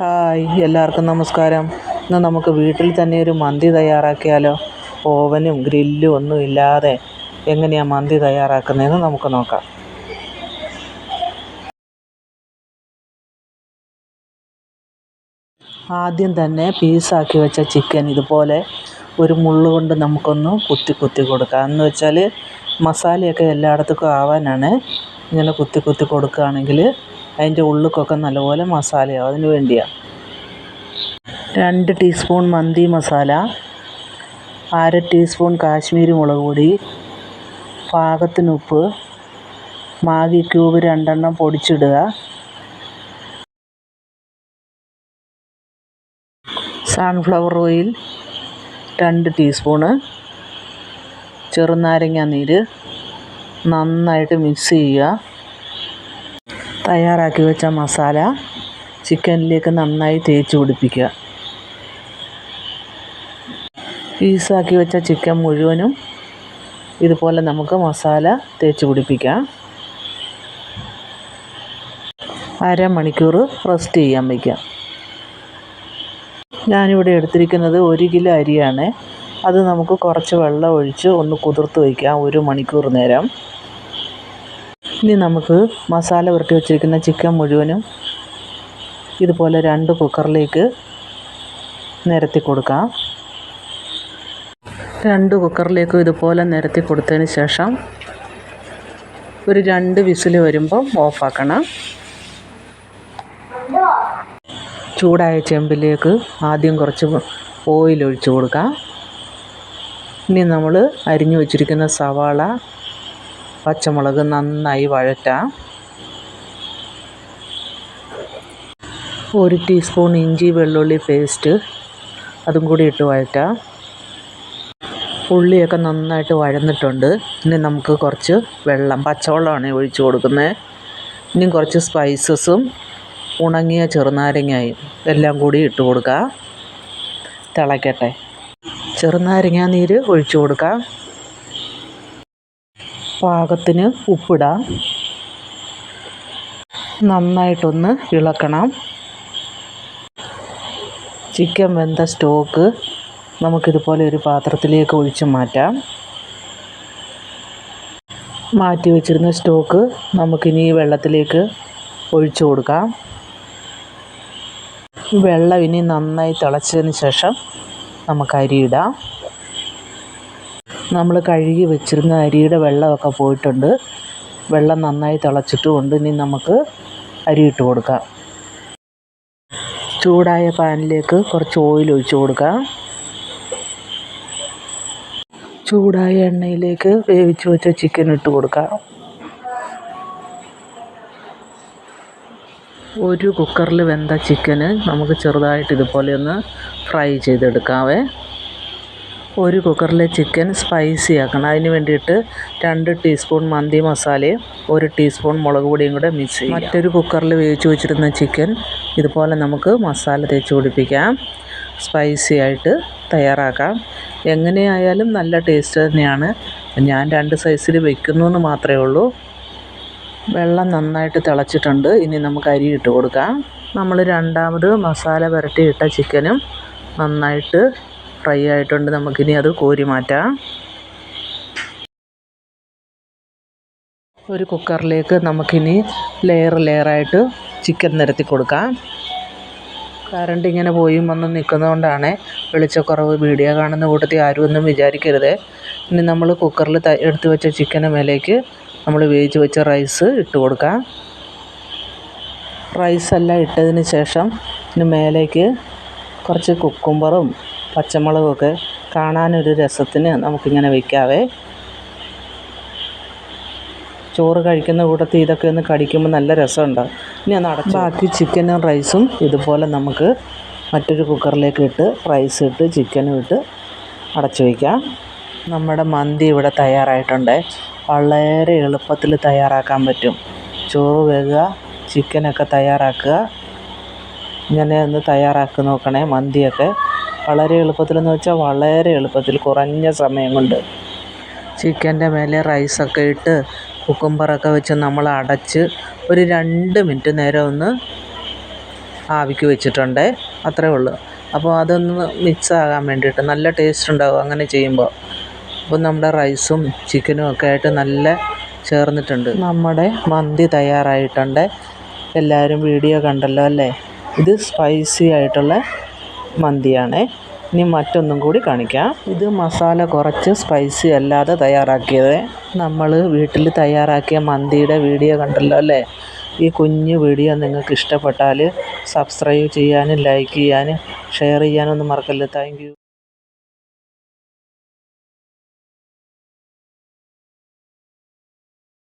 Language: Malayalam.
ഹായ് എല്ലാവർക്കും നമസ്കാരം. ഇന്ന് നമുക്ക് വീട്ടിൽ തന്നെ ഒരു മന്തി തയ്യാറാക്കിയാലോ? ഓവനും ഗ്രില്ലും ഒന്നും ഇല്ലാതെ എങ്ങനെയാണ് മന്തി തയ്യാറാക്കുന്നതെന്ന് നമുക്ക് നോക്കാം. ആദ്യം തന്നെ പീസാക്കി വെച്ച ചിക്കൻ ഇതുപോലെ ഒരു മുള്ളു കൊണ്ട് നമുക്കൊന്ന് കുത്തി കുത്തി കൊടുക്കാം. എന്ന് വെച്ചാൽ മസാലയൊക്കെ എല്ലായിടത്തേക്കും ആവാനാണ് ഇങ്ങനെ കുത്തി കുത്തി കൊടുക്കുകയാണെങ്കിൽ അതിന്റെ ഉള്ളിക്കൊക്കെ നല്ലപോലെ മസാലയാവും. അതിന് വേണ്ടിയാണ് രണ്ട് ടീസ്പൂൺ മന്തി മസാല അര ടീസ്പൂൺ കാശ്മീരി മുളക് പൊടി പാകത്തിന് ഉപ്പ് മാഗി ക്യൂബ് രണ്ടെണ്ണം പൊടിച്ചിടുക. സൺഫ്ലവർ ഓയിൽ രണ്ട് ടീസ്പൂണ് ചെറുനാരങ്ങ നീര് നന്നായിട്ട് മിക്സ് ചെയ്യുക. തയ്യാറാക്കി വെച്ച മസാല ചിക്കനിലേക്ക് നന്നായി തേച്ച് പിടിപ്പിക്കുക. പീസാക്കി വെച്ച ചിക്കൻ മുഴുവനും ഇതുപോലെ നമുക്ക് മസാല തേച്ച് പിടിപ്പിക്കാം. അരമണിക്കൂർ റെസ്റ്റ് ചെയ്യാൻ വയ്ക്കാം. ഞാനിവിടെ എടുത്തിരിക്കുന്നത് ഒരു കിലോ അരിയാണ്. അത് നമുക്ക് കുറച്ച് വെള്ളം ഒഴിച്ച് ഒന്ന് കുതിർത്ത് വയ്ക്കാം ഒരു മണിക്കൂർ നേരം. ഇനി നമുക്ക് മസാല പുരട്ടി വെച്ചിരിക്കുന്ന ചിക്കൻ മുഴുവനും ഇതുപോലെ രണ്ട് കുക്കറിലേക്ക് നിരത്തി കൊടുക്കാം. രണ്ട് കുക്കറിലേക്കും ഇതുപോലെ നിരത്തി കൊടുത്തതിന് ശേഷം ഒരു രണ്ട് വിസിൽ വരുമ്പം ഓഫാക്കണം. ചൂടായ ചെമ്പിലേക്ക് ആദ്യം കുറച്ച് ഓയിൽ ഒഴിച്ച് കൊടുക്കാം. ഇനി നമ്മൾ അരിഞ്ഞു വച്ചിരിക്കുന്ന സവാള പച്ചമുളക് നന്നായി വഴറ്റാം. ഒരു ടീസ്പൂൺ ഇഞ്ചി വെള്ളുള്ളി പേസ്റ്റ് അതും കൂടി ഇട്ട് വഴറ്റാം. ഉള്ളിയൊക്കെ നന്നായിട്ട് വഴന്നിട്ടുണ്ട്. ഇനി നമുക്ക് കുറച്ച് വെള്ളം പച്ചവെള്ളമാണ് ഒഴിച്ചു കൊടുക്കുന്നത് ഇനി കുറച്ച് സ്പൈസസും ഉണങ്ങിയ ചെറുനാരങ്ങയും എല്ലാം കൂടി ഇട്ട് കൊടുക്കുക തിളയ്ക്കട്ടെ ചെറുനാരങ്ങ നീര് ഒഴിച്ചു കൊടുക്കാം. പാകത്തിന് ഉപ്പിടാം. നന്നായിട്ടൊന്ന് ഇളക്കണം. ചിക്കൻ വെന്ത സ്റ്റോക്ക് നമുക്കിതുപോലെ ഒരു പാത്രത്തിലേക്ക് ഒഴിച്ചു മാറ്റാം. മാറ്റി വെച്ചിരുന്ന സ്റ്റോക്ക് നമുക്കിനി വെള്ളത്തിലേക്ക് ഒഴിച്ചു കൊടുക്കാം. വെള്ളം ഇനി നന്നായി തിളച്ചതിന് ശേഷം നമുക്ക് അരിയിടാം. നമ്മൾ കഴുകി വെച്ചിരുന്ന അരിയുടെ വെള്ളമൊക്കെ പോയിട്ടുണ്ട്. വെള്ളം നന്നായി തിളച്ചിട്ടുമുണ്ട്. ഇനി നമുക്ക് അരി ഇട്ട് കൊടുക്കാം. ചൂടായ പാനിലേക്ക് കുറച്ച് ഓയിൽ ഒഴിച്ചു കൊടുക്കാം. ചൂടായ എണ്ണയിലേക്ക് വേവിച്ച് വെച്ച ചിക്കൻ ഇട്ട് കൊടുക്കാം. ഒരു കുക്കറിൽ വെന്ത ചിക്കന് നമുക്ക് ചെറുതായിട്ട് ഇതുപോലെ ഒന്ന് ഫ്രൈ ചെയ്തെടുക്കാവേ. ഒരു കുക്കറിലെ ചിക്കൻ സ്പൈസി ആക്കണം. അതിന് വേണ്ടിയിട്ട് രണ്ട് ടീസ്പൂൺ മന്തി മസാലയും ഒരു ടീസ്പൂൺ മുളക് പൊടിയും കൂടെ മിക്സ് ചെയ്യും. മറ്റൊരു കുക്കറിൽ വേവിച്ച് വെച്ചിരുന്ന ചിക്കൻ ഇതുപോലെ നമുക്ക് മസാല തേച്ച് പിടിപ്പിക്കാം. സ്പൈസി ആയിട്ട് തയ്യാറാക്കാം. എങ്ങനെയായാലും നല്ല ടേസ്റ്റ് തന്നെയാണ്. ഞാൻ രണ്ട് സൈസിൽ വെക്കുന്നു എന്ന് മാത്രമേ ഉള്ളൂ. വെള്ളം നന്നായിട്ട് തിളച്ചിട്ടുണ്ട്. ഇനി നമുക്ക് അരി ഇട്ട് കൊടുക്കാം. നമ്മൾ രണ്ടാമത് മസാല പുരട്ടി ഇട്ട ചിക്കനും നന്നായിട്ട് ഫ്രൈ ആയിട്ടുണ്ട്. നമുക്കിനി അത് കോരി മാറ്റാം. ഒരു കുക്കറിലേക്ക് നമുക്കിനി ലെയർ ലെയറായിട്ട് ചിക്കൻ നിരത്തി കൊടുക്കാം. കറണ്ട് ഇങ്ങനെ പോയും വന്നും നിൽക്കുന്നതുകൊണ്ടാണ് വെളിച്ചക്കുറവ് വീഡിയോ കാണുന്ന കൂട്ടത്തിൽ ആരും ഒന്നും വിചാരിക്കരുത്. ഇനി നമ്മൾ കുക്കറിൽ എടുത്ത് വെച്ച ചിക്കന് മേലേക്ക് നമ്മൾ വേവിച്ച് വെച്ച റൈസ് ഇട്ട് കൊടുക്കാം. റൈസെല്ലാം ഇട്ടതിന് ശേഷം ഇതിന് മേലേക്ക് കുറച്ച് കുക്കുംബറും പച്ചമുളകൊക്കെ കാണാനൊരു രസത്തിന് നമുക്കിങ്ങനെ വയ്ക്കാവേ ചോറ് കഴിക്കുന്ന കൂട്ടത്തിൽ ഇതൊക്കെ ഒന്ന് കടിക്കുമ്പോൾ നല്ല രസമുണ്ട്. ഇനി ഒന്ന് അടച്ച് ബാക്കി ചിക്കനും റൈസും ഇതുപോലെ നമുക്ക് മറ്റൊരു കുക്കറിലേക്ക് ഇട്ട് റൈസ് ഇട്ട് ചിക്കനും ഇട്ട് അടച്ചു വയ്ക്കാം നമ്മുടെ മന്തി ഇവിടെ തയ്യാറായിട്ടുണ്ട്. വളരെ എളുപ്പത്തിൽ തയ്യാറാക്കാൻ പറ്റും. ചോറ് വേകുക ചിക്കനൊക്കെ തയ്യാറാക്കുക. ഇങ്ങനെ ഒന്ന് തയ്യാറാക്കി നോക്കണേ മന്തിയൊക്കെ. വളരെ എളുപ്പത്തിലെന്ന് വെച്ചാൽ വളരെ എളുപ്പത്തിൽ കുറഞ്ഞ സമയം കൊണ്ട്. ചിക്കന്റെ മേലെ റൈസൊക്കെ ഇട്ട് കുക്കുംബറൊക്കെ വെച്ച് നമ്മൾ അടച്ച് ഒരു രണ്ട് മിനിറ്റ് നേരം ഒന്ന് ആവിക്ക് വെച്ചിട്ടുണ്ട്. അത്രേ ഉള്ളൂ. അപ്പോൾ അതൊന്ന് മിക്സ് ആകാൻ വേണ്ടിയിട്ട് നല്ല ടേസ്റ്റ് ഉണ്ടാകും അങ്ങനെ ചെയ്യുമ്പോൾ. അപ്പോൾ നമ്മുടെ റൈസും ചിക്കനും ഒക്കെ ആയിട്ട് നല്ല ചേർന്നിട്ടുണ്ട്. നമ്മുടെ മന്തി തയ്യാറായിട്ടുണ്ട്. എല്ലാവരും വീഡിയോ കണ്ടല്ലോ അല്ലേ? ഇത് സ്പൈസി ആയിട്ടുള്ള മന്തിയാണേ. ഇനി മറ്റൊന്നും കൂടി കാണിക്കാം. ഇത് മസാല കുറച്ച് സ്പൈസി അല്ലാതെ തയ്യാറാക്കിയത്. നമ്മൾ വീട്ടിൽ തയ്യാറാക്കിയ മന്തിയുടെ വീഡിയോ കണ്ടല്ലോ അല്ലേ? ഈ കുഞ്ഞു വീഡിയോ നിങ്ങൾക്ക് ഇഷ്ടപ്പെട്ടാൽ സബ്സ്ക്രൈബ് ചെയ്യാനും ലൈക്ക് ചെയ്യാനും ഷെയർ ചെയ്യാനും ഒന്നും മറക്കല്ലേ. താങ്ക്